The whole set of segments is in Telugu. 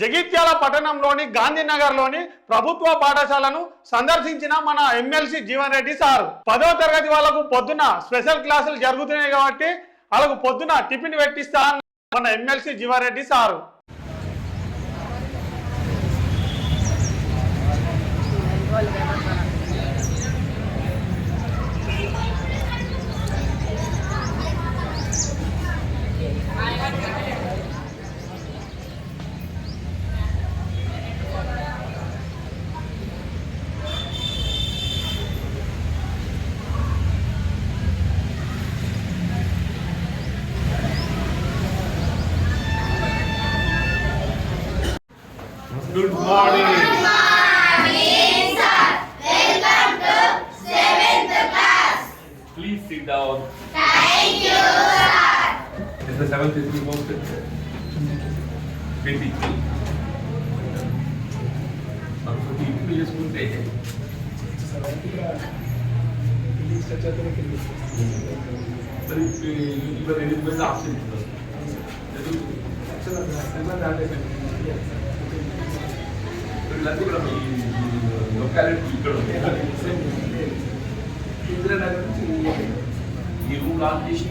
జగిత్యాల పట్టణంలోని గాంధీనగర్లోని ప్రభుత్వ పాఠశాలను సందర్శించిన మన ఎమ్మెల్సీ జీవన్ రెడ్డి సార్. పదో తరగతి వాళ్ళకు పొద్దున స్పెషల్ క్లాసులు జరుగుతున్నాయి కాబట్టి వాళ్ళకు పొద్దున టిఫిన్ పెట్టిస్తా మన MLC Jeevan Reddy sir. Please sit down. Thank you, sir. Is the seventh is removed? Twenty-three. మనకు ఇప్పుడు చేసుకుంటే మరి ఇవాళ ఎనిమిది మంది ఆప్షన్ ఇస్తున్నారు వీళ్ళందరూ కూడా మీ లొకాలిటీ ఇక్కడ ఉంది. ఇందిరానగర్ నుంచి ఈ రూమ్ లాక్ చేసి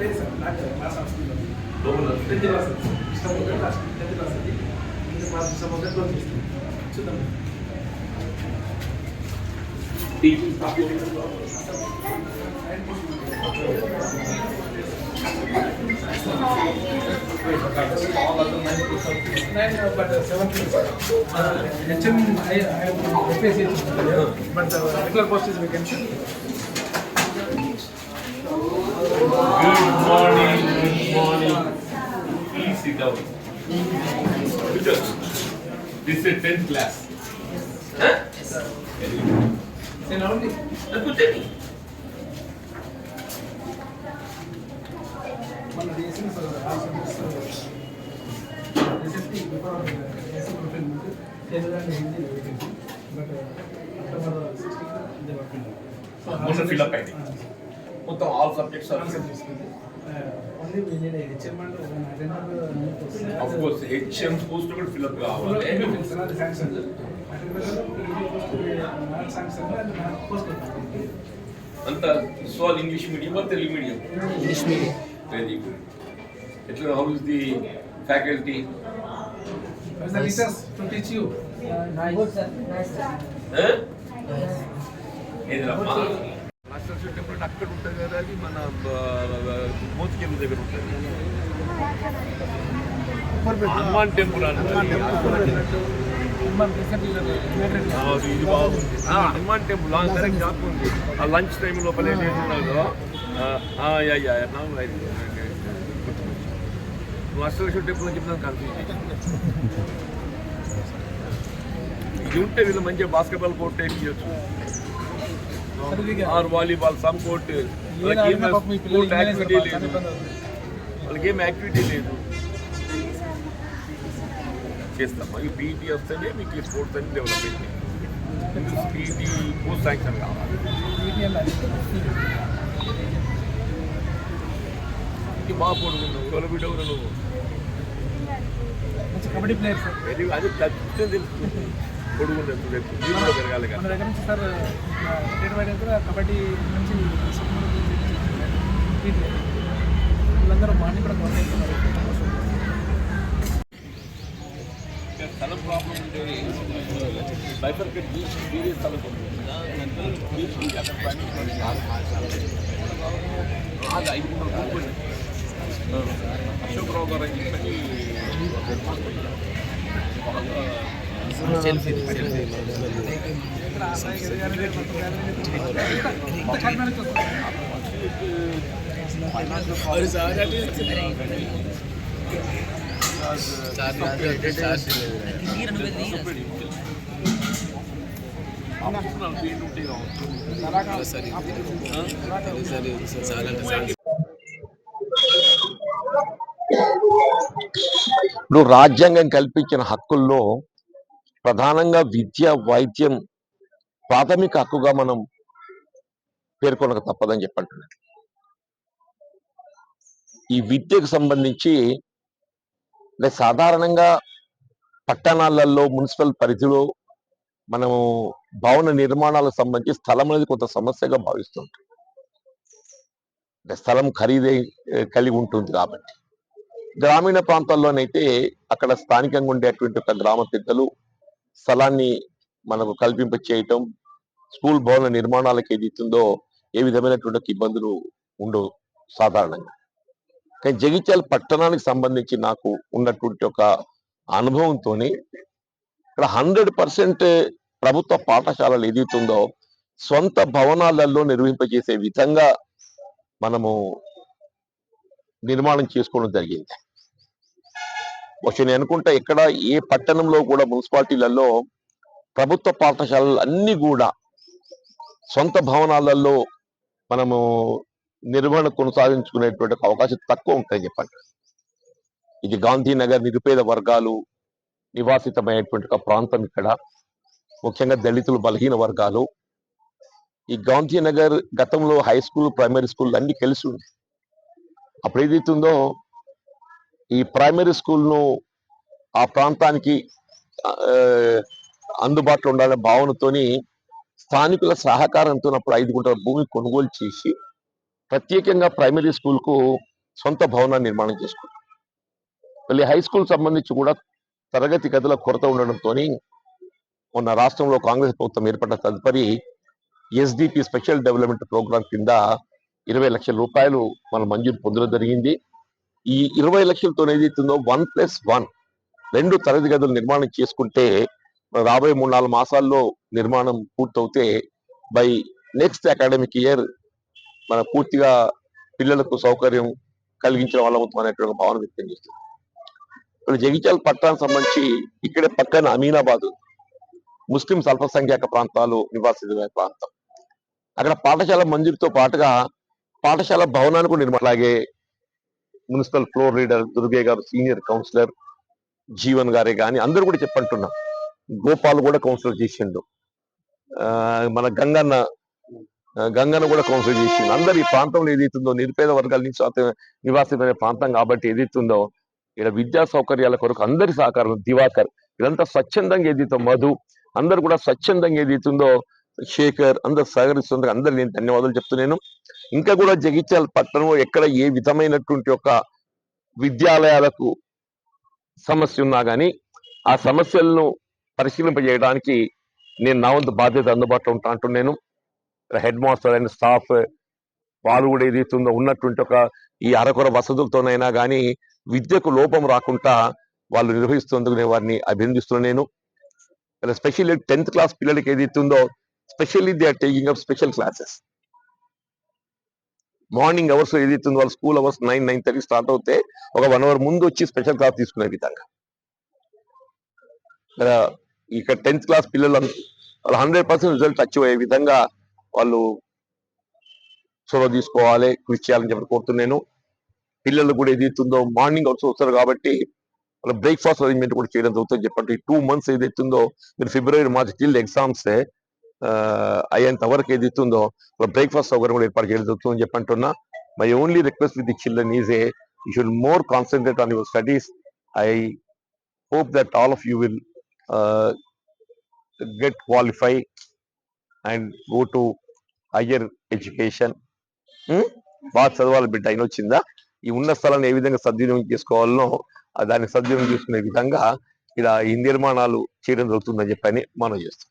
లేదు సార్ నాకు క్లాస్ అవసరం లోపల టెన్త్ క్లాస్ ఇష్టం టెన్త్ క్లాస్ అది ఇంకా క్లాస్ ఇష్టం ఉంటే క్లోజ్ చేస్తాం. చూద్దాం. Teaching staff but the. Good morning, good morning. Please sit down. This is 10th class. Huh? Yes, sir. Very good. Say put it it in. మన DSC sir recently before SC preference Telugu and Hindi vacancy but October sixteen ఇది వర్కింగ్ మొన్న fill up అయింది. మొత్తం all subjects are only we need HM and attender of course HM post కూడా ఫిల్ అప్ కావాలి అంత so English medium Telugu medium English medium very good ఎట్లా how is the faculty you ఏదిరమ్మా? Master temple అక్కడ ఉంటుంది కదా అది? మన మోతికెళ్ళ దగ్గర ఉంటుంది హనుమాన్ టెంపుల్ ఇది బాగుంది. ఆ, హనుమాన్ టెంపుల్. లాంగ్ టైం జ్ఞాపకం ఉంది. ఆ లంచ్ టైం లోపల ఏమేస్తున్నారు యా యా నా రైట్ అష్టలక్ష్మి టెంపుల్ అని చెప్పిన కన్ఫ్యూజ్ ఇది ఉంటే వీళ్ళు మంచిగా బాస్కెట్బాల్ కోర్ట్ వేయించవచ్చు ఆర్ వాలీబాల్ సమ్ కోర్ట్ వాళ్ళకి ఏం స్పోర్ట్ యాక్టివిటీ లేదు వాళ్ళకి ఏం యాక్టివిటీ లేదు చేస్తాం మరి పీఈటీ వస్తేనే మీకు ఈ స్పోర్ట్స్ అన్ని డెవలప్ అయింది పీఈటీ పోస్ట్ శాంక్షన్ కావాలి ఇది బాగా పొడుగున్నావు బిడ్డవు నువ్వు? కబడ్డీ ప్లేయర్స్ వెరీ అది ఖచ్చితంగా తెలుసు పొడుగుంది ఎంత తెలుసు మీరు పెరగాలి మన దగ్గర నుంచి సార్ స్టేట్ వైడ్ కూడా కబడ్డీ నుంచి వీళ్ళందరూ మార్నింగ్ కూడా ఇక్కడ స్థలం ప్రాబ్లం ఉంటే బైఫర్కెట్ చేసి వేరే స్థలం ఉంది అక్కడ పని అది ఐదు వందల రూపాయలు అశోక్ రావు గారు అని చెప్పి ఇంత ఇప్పుడు రాజ్యాంగం కల్పించిన హక్కుల్లో ప్రధానంగా విద్య వైద్యం ప్రాథమిక హక్కుగా మనం పేర్కొనక తప్పదని చెప్పంటున్నాడు ఈ విద్యకు సంబంధించి అంటే సాధారణంగా పట్టణాలలో మున్సిపల్ పరిధిలో మనము భవన నిర్మాణాలకు సంబంధించి స్థలం అనేది కొంత సమస్యగా భావిస్తుంటాం. అంటే స్థలం ఖరీదై కలిగి ఉంటుంది కాబట్టి. గ్రామీణ ప్రాంతాల్లోనైతే అక్కడ స్థానికంగా ఉండేటువంటి ఒక గ్రామ పెద్దలు స్థలాన్ని మనకు కల్పింప చేయటం స్కూల్ భవన నిర్మాణాలకు ఏది ఇస్తుందో ఏ విధమైనటువంటి ఇబ్బందులు ఉండవు సాధారణంగా. కానీ జగిత్యాల పట్టణానికి సంబంధించి నాకు ఉన్నటువంటి ఒక అనుభవంతోని ఇక్కడ హండ్రెడ్ పర్సెంట్ ప్రభుత్వ పాఠశాలలు ఏదైతుందో సొంత భవనాలలో నిర్వహింపజేసే విధంగా మనము నిర్మాణం చేసుకోవడం జరిగింది. వచ్చి నేను అనుకుంటా ఇక్కడ ఏ పట్టణంలో కూడా మున్సిపాలిటీలలో ప్రభుత్వ పాఠశాలలు అన్ని కూడా సొంత భవనాలలో మనము నిర్వహణ కొనసాగించుకునేటువంటి అవకాశం తక్కువ ఉంటాయి చెప్పండి. ఇది గాంధీనగర్ నిరుపేద వర్గాలు నివాసితమైనటువంటి ఒక ప్రాంతం ఇక్కడ. ముఖ్యంగా దళితులు బలహీన వర్గాలు. ఈ గాంధీనగర్ గతంలో హై స్కూల్ ప్రైమరీ స్కూల్ అన్ని కలిసి ఉంది అప్పుడు ఏదైతుందో ఈ ప్రైమరీ స్కూల్ను ఆ ప్రాంతానికి అందుబాటులో ఉండాలనే భావనతోని స్థానికుల సహకారంతో అప్పుడు ఐదు గుంటల భూమి కొనుగోలు చేసి ప్రత్యేకంగా ప్రైమరీ స్కూల్కు సొంత భవనాన్ని నిర్మాణం చేసుకున్నాం. మళ్ళీ హై స్కూల్ సంబంధించి కూడా తరగతి గదుల కొరత ఉండడంతో మొన్న రాష్ట్రంలో కాంగ్రెస్ ప్రభుత్వం ఏర్పడ్డ తదుపరి ఎస్డిపి స్పెషల్ డెవలప్మెంట్ ప్రోగ్రామ్ కింద ఇరవై లక్షల రూపాయలు మనం మంజూరు పొందడం జరిగింది. ఈ ఇరవై లక్షలతో ఏదైతుందో వన్ ప్లస్ వన్. రెండు తరగతి గదులు నిర్మాణం చేసుకుంటే రాబోయే మూడు నాలుగు మాసాల్లో నిర్మాణం పూర్తవుతే బై నెక్స్ట్ అకాడమిక్ ఇయర్ మన పూర్తిగా పిల్లలకు సౌకర్యం కలిగించిన వాళ్ళ అవుతాం అనేటువంటి ఒక భావన వ్యక్తం చేస్తుంది. ఇప్పుడు జగిత్యాల పట్టణానికి సంబంధించి ఇక్కడే పక్కన అమీనాబాద్ ముస్లిం అల్పసంఖ్యాక ప్రాంతాలు నివాసితమైన ప్రాంతం. అక్కడ పాఠశాల మంజూరుతో పాటుగా పాఠశాల భవనానికి కూడా నిర్మాణం. అలాగే మున్సిపల్ ఫ్లోర్ లీడర్ దుర్గే గారు సీనియర్ కౌన్సిలర్ జీవన్ గారే కానీ అందరూ కూడా చెప్పంటున్నాం. గోపాల్ కూడా కౌన్సిలర్ చేసిండు. ఆ, మన గంగన్న గంగన్న కూడా కౌన్సిలర్ చేసిండు. అందరు ఈ ప్రాంతంలో ఏదైతుందో నిరుపేద వర్గాల నుంచి నివాసితమైన ప్రాంతం కాబట్టి ఏదైతుందో ఇక్కడ విద్యా సౌకర్యాల కొరకు అందరి సహకారం దివాకర్ ఇదంతా స్వచ్ఛందంగా ఏదైతే మధు అందరు కూడా స్వచ్ఛందంగా ఏదైతుందో శేఖర్ అందరు సహకరిస్తుంది అందరు నేను ధన్యవాదాలు చెప్తున్నాను. ఇంకా కూడా జగిత్యాల పట్టణంలో ఎక్కడ ఏ విధమైనటువంటి ఒక విద్యాలయాలకు సమస్య ఉన్నా కానీ ఆ సమస్యలను పరిశీలింపజేయడానికి నేను నా వంతు బాధ్యత అందుబాటులో ఉంటా అంటున్నాను. హెడ్ మాస్టర్ అండ్ స్టాఫ్ వాళ్ళు కూడా ఏదైతుందో ఉన్నటువంటి ఒక ఈ అరకొర వసతులతోనైనా కానీ విద్యకు లోపం రాకుండా వాళ్ళు నిర్వహిస్తున్నందుకు నేను వారిని అభినందిస్తున్నాను. నేను స్పెషల్లీ టెన్త్ క్లాస్ పిల్లలకి ఏదైతుందో specially they are taking up special classes morning hours ఏదైతుందో వాళ్ళ school hours nine nine thirty start అవుతే ఒక వన్ అవర్ ముందు వచ్చి స్పెషల్ క్లాస్ తీసుకునే విధంగా. ఇక్కడ టెన్త్ క్లాస్ పిల్లలు వాళ్ళు హండ్రెడ్ పర్సెంట్ రిజల్ట్ అచీవ్ అయ్యే విధంగా వాళ్ళు చొరవ తీసుకోవాలి కృషి చేయాలని చెప్పి కోరుతున్నాను. పిల్లలు కూడా ఏదైతుందో మార్నింగ్ అవర్స్ వస్తారు కాబట్టి వాళ్ళ బ్రేక్ఫాస్ట్ అరేంజ్మెంట్ కూడా చేయడం జరుగుతుంది చెప్పండి. టూ మంత్స్ ఏదైతుందో మీరు ఫిబ్రవరి మార్చ్ టిల్ ఎగ్జామ్స్ అయ్యేంత వరకు ఏదైతుందో అలా బ్రేక్ఫాస్ట్ సౌకర్యం కూడా ఏర్పాటు చేయడం జరుగుతుందని చెప్పంటున్నా. My only request with the children is a you should more concentrate on your studies I hope that all of you will get get qualify and go to higher education. Hmm? బాగా చదవాలి బిడ్డ అయిన వచ్చిందా? ఈ ఉన్న స్థలాన్ని ఏ విధంగా సద్వినియోగం చేసుకోవాలనో దాన్ని సద్వినియోగం చేసుకునే విధంగా ఇలా ఈ నిర్మాణాలు చేయడం జరుగుతుందని చెప్పని మనం చేస్తాం